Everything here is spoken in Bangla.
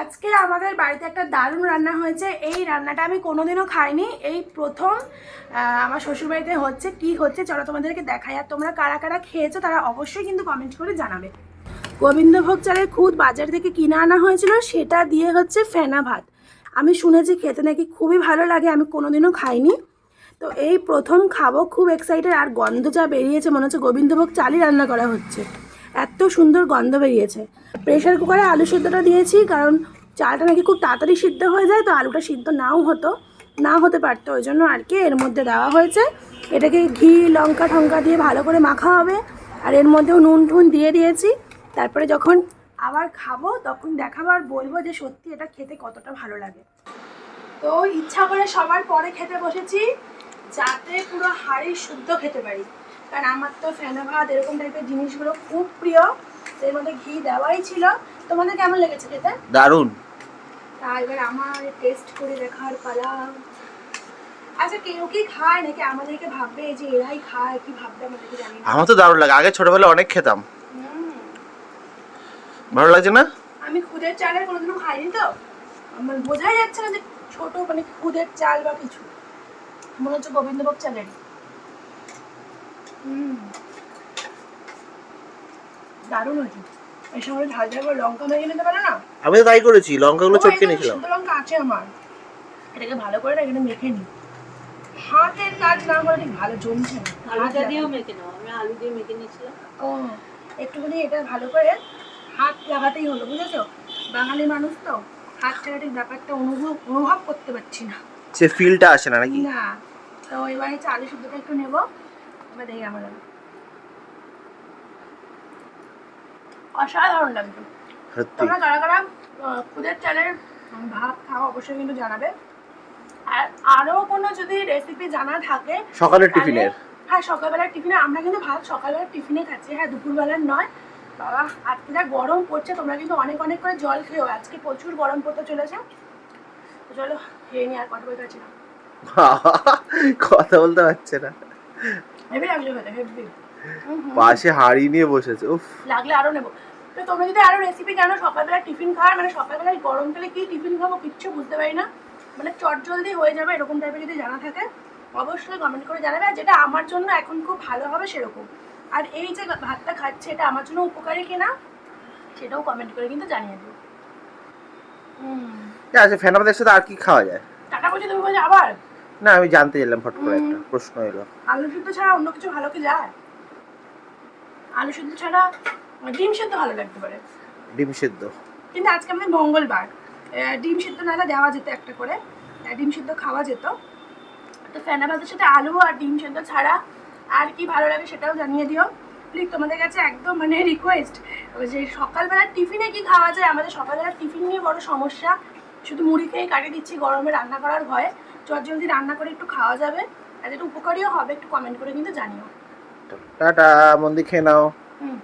আজকে আমাদের বাড়িতে একটা দারুণ রান্না হয়েছে। এই রান্নাটা আমি কোনোদিনও খাইনি। এই প্রথম আমার শ্বশুরবাড়িতে হচ্ছে, কি হচ্ছে চলো তোমাদেরকে দেখাই। আর তোমরা কারা কারা খেয়েছো তারা অবশ্যই কিন্তু কমেন্ট করে জানাবে। গোবিন্দভোগ চালের খুদ বাজার থেকে কিনে আনা হয়েছিল, সেটা দিয়ে হচ্ছে ফেনা ভাত। আমি শুনেছি খেতে নাকি খুবই ভালো লাগে, আমি কোনোদিনও খাইনি। তো এই প্রথম খাব, খুব এক্সাইটেড আর গন্ধ যা বেরিয়েছে, মনে হচ্ছে গোবিন্দভোগ চালই রান্না করা হচ্ছে। এত সুন্দর গন্ধ বেরিয়েছে। প্রেশার কুকারে আলু সিদ্ধটা দিয়েছি, কারণ চালটা নাকি খুব তাড়াতাড়ি সিদ্ধ হয়ে যায়, তো আলুটা সিদ্ধ নাও হতো, না হতে পারতো। ওই জন্য আর কি এর মধ্যে দেওয়া হয়েছে। এটাকে ঘি, লঙ্কা টঙ্কা দিয়ে ভালো করে মাখা হবে। আর এর মধ্যেও নুন টুন দিয়ে দিয়েছি। তারপরে যখন আবার খাব, তখন দেখাবো আর বলব যে সত্যি এটা খেতে কতটা ভালো লাগে। তো ইচ্ছা করে সবার পরে খেতে বসেছি, যাতে পুরো হাড়ি শুদ্ধ খেতে পারি। কারণ আমার তো ফেনা ভাত এরকম টাইপের জিনিসগুলো খুব প্রিয়। এর মধ্যে ঘি দেওয়াই ছিল। তোমাদের কেমন লেগেছে খেতে? দারুণ। তা এবার আমার টেস্ট করে দেখার পালা। আচ্ছা কেউ কি খায় নাকি আমাদেরকে ভাববে যে এরাই খায় কি ভাববে আমাদেরকে জানি না। আমার তো দারুণ লাগে। আগে ছোটবেলায় অনেক খেতাম। ভালো লাগছে না? আমি খুদের চালের কোনোদিনও খাইনি তো। আমার বোঝাই যাচ্ছে না যে ছোট মানে খুদের চাল বা কিছু। মনে হচ্ছে গোবিন্দভোগ চালের দারুণ হয়েছে। এর সঙ্গে ঝাল ঝাল করে লঙ্কা নিতে পারে না? আমি তো তাই করেছি লঙ্কাগুলো চটকে নিয়েছিলাম। লঙ্কা আছে আমার। এটাকে ভালো করে না এখানে মেখে নি হাতের কাজ না করে ঠিক ভালো জমছে না। আলুটা দিয়েও মেখে নাও আমি আলু দিয়ে মেখে নিয়েছিলাম। ও একটুখানি এটা ভালো করে হাত লাগাতেই হলো বুঝেছ? বাঙালি মানুষ তো হাত ছাড়া ঠিক ব্যাপারটা অনুভব অনুভব করতে পারছি না। সে ফিলটা আসে না নাকি? না তো এবার হচ্ছে আলু শুদ্ধটা একটু নেব। দেখি আমার অসাধারণ লাগবে। তোমরা কারা কারা খুদের চালের ভাত খাও অবশ্যই কিন্তু জানাবে। আর আরও কোনো যদি রেসিপি জানা থাকে সকালের টিফিনের। হ্যাঁ সকালবেলার টিফিনে আমরা কিন্তু ভাত সকালবেলার টিফিনে খাচ্ছি। হ্যাঁ দুপুরবেলার নয়। বাবা আজকে যা গরম পড়ছে তোমরা কিন্তু অনেক অনেক করে জল খেও আজকে প্রচুর গরম পড়তে চলেছে। চলো খেয়ে নিয়ে আর কথা বলতে পারছি না। কথা বলতে পারছে না। হেভি লাগল খেতে হেভি। পাশে হাড়ি নিয়ে বসেছে উফ। লাগলে আরও নেব। তো তোমরা যদি আরও রেসিপি জানো সকালবেলা টিফিন খাওয়ার মানে সকালবেলায় গরমকালে কি টিফিন খাব কিচ্ছু বুঝতে পারি না। মানে চট জলদি হয়ে যাবে এরকম টাইপের যদি জানা থাকে অবশ্যই কমেন্ট করে জানাবে। আর যেটা আমার জন্য এখন খুব ভালো হবে সেরকম। আর এই যে ভাতটা খাচ্ছে এটা আমার জন্য উপকারী কিনা সেটাও কমেন্ট করে কিন্তু জানিয়ে দিও। হুম। আচ্ছা ফেনাবাদের সাথে আর কি খাওয়া যায়? টাকা বলছি তুমি বলছো আবার? না আমি জানতে চাইলাম ফট করে একটা প্রশ্ন এলো। আলু সিদ্ধ ছাড়া অন্য কিছু ভালো কি যায়? আলু সিদ্ধ ছাড়া ডিম সিদ্ধ ভালো লাগতে পারে। ডিম সেদ্ধ। কিন্তু আজকে আমাদের মঙ্গলবার। ডিম সিদ্ধ নাহলে দেওয়া যেত একটা করে। ডিম সিদ্ধ খাওয়া যেত। তো ফেনা ভাতের সাথে আলু আর ডিম সিদ্ধ ছাড়া আর কি ভালো লাগে সেটাও জানিয়ে দিও। প্লিজ তোমাদের কাছে একদম মানে রিকোয়েস্ট যে সকালবেলার টিফিনে কি খাওয়া যায়? আমাদের সকালবেলার টিফিন নিয়ে বড় সমস্যা। শুধু মুড়ি খেয়ে কাটিয়ে দিচ্ছি? গরমে রান্না করার ভয়ে। চট জলদি রান্না করে একটু খাওয়া যাবে। আর এটা উপকারীও হবে একটু কমেন্ট করে কিন্তু জানিও। টাটা মন্দি খেয়ে নাও। হুম।